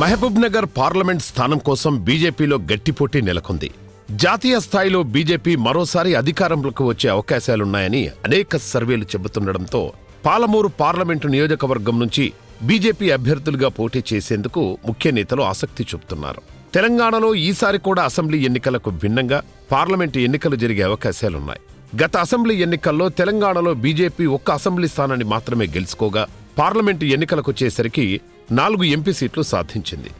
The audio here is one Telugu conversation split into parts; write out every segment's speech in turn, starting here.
మహబూబ్ నగర్ పార్లమెంట్ స్థానం కోసం బీజేపీలో గట్టి పోటీ నెలకొంది. జాతీయ స్థాయిలో బీజేపీ మరోసారి అధికారంలోకి వచ్చే అవకాశాలున్నాయని అనేక సర్వేలు చెబుతుండటంతో పాలమూరు పార్లమెంటు నియోజకవర్గం నుంచి బీజేపీ అభ్యర్థులుగా పోటీ చేసేందుకు ముఖ్య నేతలు ఆసక్తి చూపుతున్నారు. తెలంగాణలో ఈసారి కూడా అసెంబ్లీ ఎన్నికలకు భిన్నంగా పార్లమెంటు ఎన్నికలు జరిగే అవకాశాలున్నాయి. గత అసెంబ్లీ ఎన్నికల్లో తెలంగాణలో బీజేపీ ఒక్క అసెంబ్లీ స్థానాన్ని మాత్రమే గెలుచుకోగా పార్లమెంటు ఎన్నికలకొచ్చేసరికి నాలుగు ఎంపీ సీట్లు సాధించింది.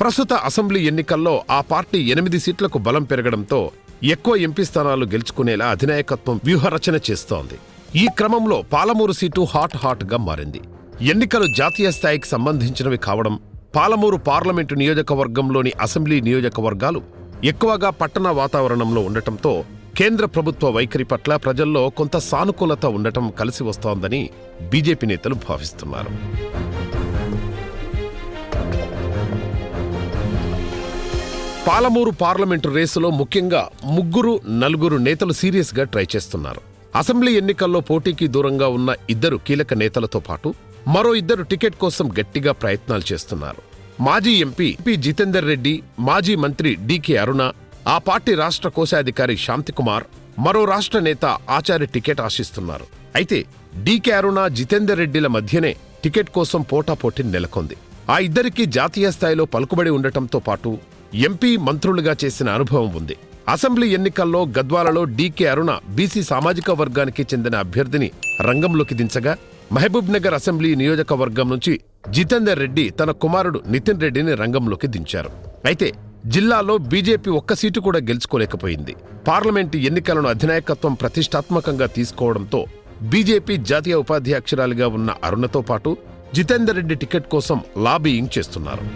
ప్రస్తుత అసెంబ్లీ ఎన్నికల్లో ఆ పార్టీ ఎనిమిది సీట్లకు బలం పెరగడంతో ఎక్కువ ఎంపీ స్థానాలు గెలుచుకునేలా అధినాయకత్వం వ్యూహరచన చేస్తోంది. ఈ క్రమంలో పాలమూరు సీటు హాట్ హాట్గా మారింది. ఎన్నికలు జాతీయ స్థాయికి సంబంధించినవి కావడం పాలమూరు పార్లమెంటు నియోజకవర్గంలోని అసెంబ్లీ నియోజకవర్గాలు ఎక్కువగా పట్టణ వాతావరణంలో ఉండటంతో కేంద్ర ప్రభుత్వ వైఖరి పట్ల ప్రజల్లో కొంత సానుకూలత ఉండటం కలిసి వస్తోందని బీజేపీ నేతలు భావిస్తున్నారు. పాలమూరు పార్లమెంటు రేసులో ముఖ్యంగా ముగ్గురు నలుగురు నేతలు సీరియస్గా ట్రై చేస్తున్నారు. అసెంబ్లీ ఎన్నికల్లో పోటీకి దూరంగా ఉన్న ఇద్దరు కీలక నేతలతో పాటు మరో ఇద్దరు టికెట్ కోసం గట్టిగా ప్రయత్నాలు చేస్తున్నారు. మాజీ ఎంపీ పి. జితేందర్ రెడ్డి మాజీ మంత్రి డికే అరుణ ఆ పార్టీ రాష్ట్ర కోశాధికారి శాంతికుమార్ మరో రాష్ట్ర నేత ఆచార్య టికెట్ ఆశిస్తున్నారు. అయితే డికే అరుణ జితేందర్ రెడ్డిల మధ్యనే టికెట్ కోసం పోటాపోటీ నెలకొంది. ఆ ఇద్దరికీ జాతీయ స్థాయిలో పలుకుబడి ఉండటంతో పాటు ఎంపీ మంత్రులుగా చేసిన అనుభవం ఉంది. అసెంబ్లీ ఎన్నికల్లో గద్వాలలో డీకే అరుణ బీసీ సామాజిక వర్గానికి చెందిన అభ్యర్థిని రంగంలోకి దించగా మహబూబ్ నగర్ అసెంబ్లీ నియోజకవర్గం నుంచి జితేందర్ రెడ్డి తన కుమారుడు నితిన్ రెడ్డిని రంగంలోకి దించారు. అయితే జిల్లాలో బీజేపీ ఒక్క సీటు కూడా గెలుచుకోలేకపోయింది. పార్లమెంటు ఎన్నికలను అధినాయకత్వం ప్రతిష్టాత్మకంగా తీసుకోవడంతో బీజేపీ జాతీయ ఉపాధ్యక్షురాలిగా ఉన్న అరుణతో పాటు జితేందర్ రెడ్డి టికెట్ కోసం లాబీయింగ్ చేస్తున్నారు.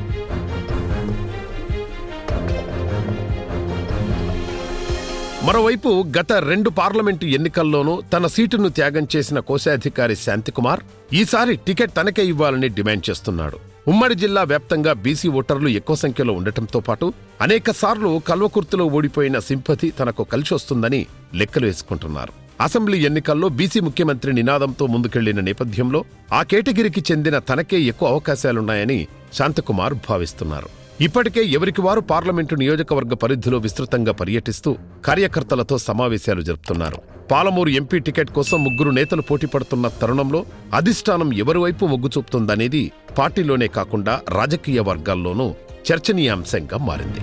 మరోవైపు గత రెండు పార్లమెంటు ఎన్నికల్లోనూ తన సీటును త్యాగం చేసిన కోశాధికారి శాంతికుమార్ ఈసారి టికెట్ తనకే ఇవ్వాలని డిమాండ్ చేస్తున్నాడు. ఉమ్మడి జిల్లా వ్యాప్తంగా బీసీ ఓటర్లు ఎక్కువ సంఖ్యలో ఉండటంతో పాటు అనేకసార్లు కల్వకుర్తిలో ఓడిపోయిన సింపతి తనకు కలిసొస్తుందని లెక్కలు వేసుకుంటున్నారు. అసెంబ్లీ ఎన్నికల్లో బీసీ ముఖ్యమంత్రి నినాదంతో ముందుకెళ్ళిన నేపథ్యంలో ఆ కేటగిరీకి చెందిన తనకే ఎక్కువ అవకాశాలున్నాయని శాంతకుమార్ భావిస్తున్నారు. ఇప్పటికే ఎవరికి వారు పార్లమెంటు నియోజకవర్గ పరిధిలో విస్తృతంగా పర్యటిస్తూ కార్యకర్తలతో సమావేశాలు జరుపుతున్నారు. పాలమూరు ఎంపీ టికెట్ కోసం ముగ్గురు నేతలు పోటీ పడుతున్న తరుణంలో అధిష్టానం ఎవరి వైపు మొగ్గు చూపుతుందనేది పార్టీలోనే కాకుండా రాజకీయ వర్గాల్లోనూ చర్చనీయాంశంగా మారింది.